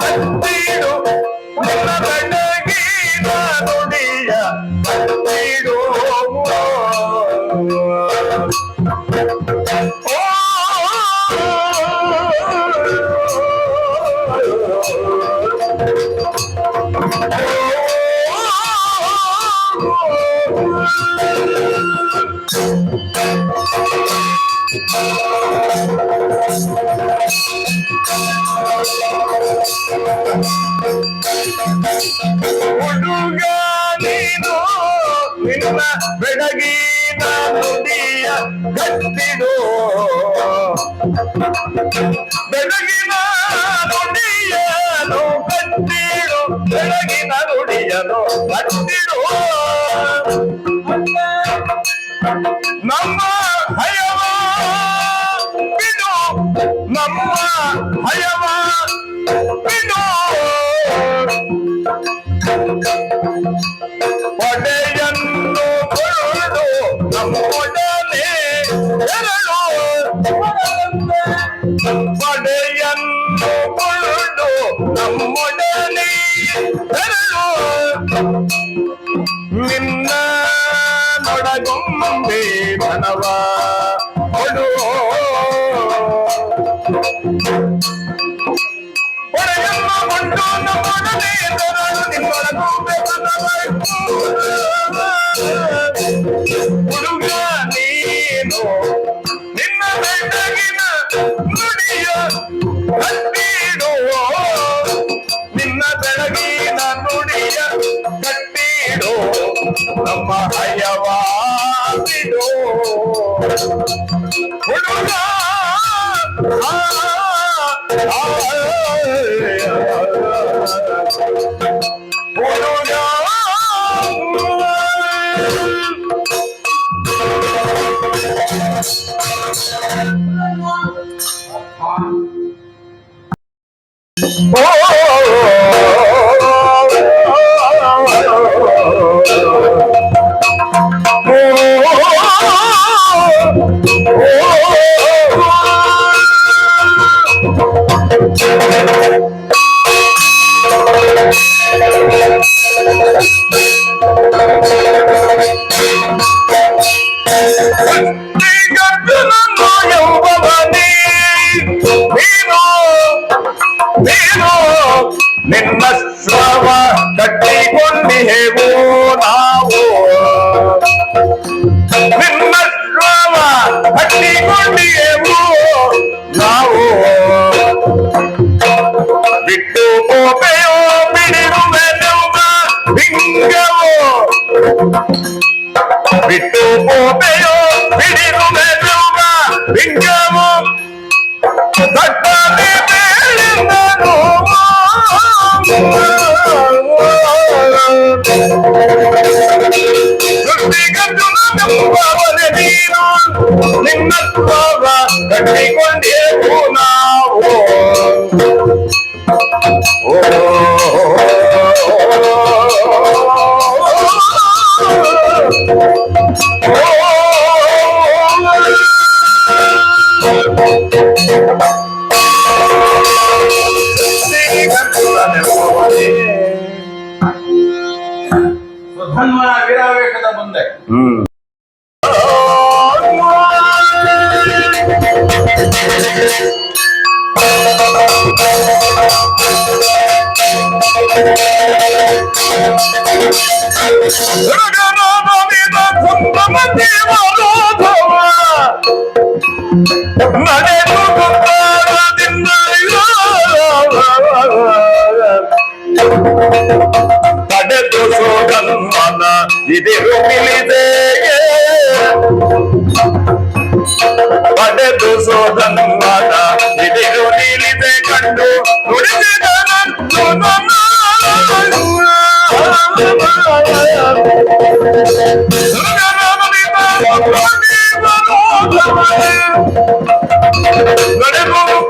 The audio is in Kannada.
ಬಂದಿಡು ನಿನ್ನ ಬೆಳಗಿ ನುಡಿಯ ಬಂದಿಡು Thank you. ಹುಡುಗ ನೀನು ನಿನ್ನ ಬೆಳಗಿನ ನುಡಿಯ ಕಟ್ಟಿಡು ಬೆಳಗಿನ ನುಡಿಯನು ಕಟ್ಟಿಡು ಬೆಳಗಿನ ನುಡಿಯನು ಕಟ್ಟಿಡು ನಮ್ಮ ಬಿಡು ನಮ್ಮ ಹಯವ ಬಿಡು ಒಡೆಯನ್ನು ಕೊಡು ನಮ್ಮೊಡನೆ ಎರಡು ಒಡೆಯನ್ನು ಕೊಡು ನಮ್ಮೊಡನೆ ಎರಡು ನಿನ್ನ ಧನವ ನಮ್ಮ ಹಯವ ಬಿಡು ಹುಡುಗ Oh, oh, oh, oh. ನಿನ್ನ ಸ್ರವ ಕಟ್ಟಿಕೊಂಡಿಹೆವು ನಾವು. ನಿಮ್ಮ ಸ್ರವ ಕಟ್ಟಿಕೊಂಡಿಹೆವು ನಾವು. ಬಿಟ್ಟು ಕೋಪೆಯೋ ಬಿಡಿರುವೆನೆಂಬ ಹಿಂಗವೋ ಬಿಟ್ಟು ಕೋಪೆಯೋ ಬಿಡಿರುವೆನೆಂಬ ನಿನ್ನ ಸ್ವಭಾವ ಕಟ್ಟಿಕೊಂಡೇವು ನಾವು ಧನ್ವನ రగరామ మీద కుంభమ దేవరోధమ పడదు సోగం మన ఇది రుమిలిదే Let it move.